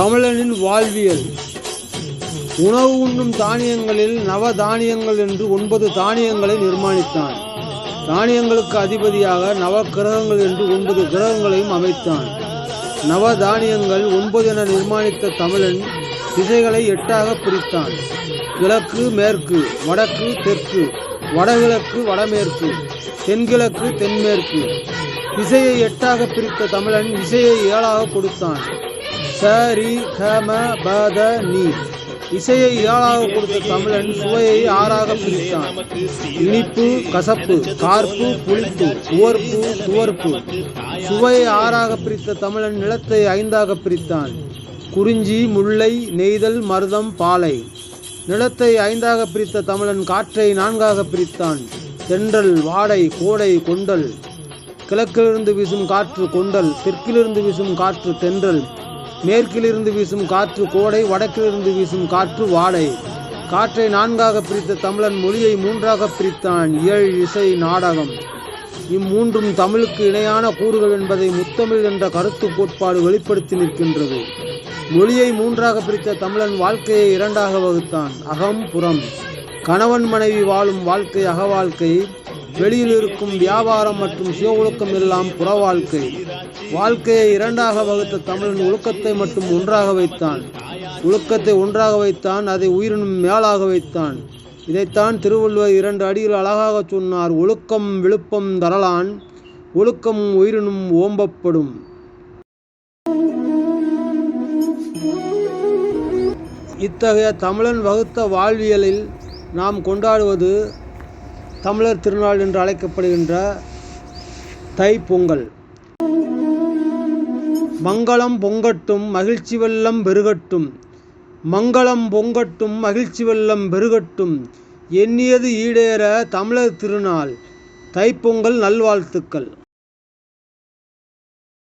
தமிழனின் வாழ்வியல். உணவு உண்ணும் தானியங்களில் நவ தானியங்கள் என்று ஒன்பது தானியங்களை நிர்மாணித்தான். தானியங்களுக்கு அதிபதியாக நவ கிரகங்கள் என்று ஒன்பது கிரகங்களையும் அமைத்தான். நவ தானியங்கள் ஒன்பது என நிர்மாணித்த தமிழன் திசைகளை எட்டாக பிரித்தான். கிழக்கு மேற்கு வடக்கு தெற்கு வடகிழக்கு வடமேற்கு தென்கிழக்கு தென்மேற்கு. திசையை எட்டாக பிரித்த தமிழன் இசையை ஏழாக கொடுத்தான். சரி கம பத நீ இசையை ஏழாக கொடுத்த தமிழன் சுவையை ஆறாக பிரித்தான். இனிப்பு கசப்பு கார்ப்பு புளிப்பு உவர்ப்பு துவர்ப்பு. சுவையை ஆறாக பிரித்த தமிழன் நிலத்தை ஐந்தாக பிரித்தான். குறிஞ்சி முல்லை நெய்தல் மருதம் பாலை. நிலத்தை ஐந்தாக பிரித்த தமிழன் காற்றை நான்காக பிரித்தான். தென்றல் வாடை கோடை கொண்டல். கிழக்கிலிருந்து வீசும் காற்று கொண்டல் தெற்கிலிருந்து வீசும் காற்று தென்றல். மேற்கிலிருந்து வீசும் காற்று கோடை வடக்கிலிருந்து வீசும் காற்று வாடை. காற்றை நான்காக பிரித்த தமிழன் மொழியை மூன்றாக பிரித்தான் இயல் இசை நாடகம். இம்மூன்றும் தமிழுக்கு இணையான கூறுகள் என்பதை முத்தமிழ் என்ற கருத்து கோட்பாடு வெளிப்படுத்தி நிற்கின்றது. மொழியை மூன்றாக பிரித்த தமிழன் வாழ்க்கையை இரண்டாக வகுத்தான் அகம் புறம். கணவன் மனைவி வாழும் வாழ்க்கை அக வாழ்க்கை வெளியில் இருக்கும் வியாபாரம் மற்றும் சுய ஒழுக்கம் எல்லாம் புற வாழ்க்கை வாழ்க்கையை இரண்டாக வகுத்த தமிழன் ஒழுக்கத்தை மட்டும் ஒன்றாக வைத்தான். ஒழுக்கத்தை ஒன்றாக வைத்தான் அதை உயிரினும் மேலாக வைத்தான். இதைத்தான் திருவள்ளுவர் இரண்டு அடிகள் அழகாக சொன்னார் ஒழுக்கம் விழுப்பம் தரலான் ஒழுக்கம் உயிரினும் ஓம்பப்படும். இத்தகைய தமிழன் வகுத்த வாழ்வியலில் நாம் கொண்டாடுவது தமிழர் திருநாள் என்று அழைக்கப்படுகின்ற தைப்பொங்கல் மங்களம் பொங்கட்டும் மகிழ்ச்சி வெள்ளம் பெருகட்டும். மங்களம் பொங்கட்டும் மகிழ்ச்சி வெள்ளம் பெருகட்டும். எண்ணியது ஈடேற தமிழர் திருநாள். தைப்பொங்கல் நல்வாழ்த்துக்கள்.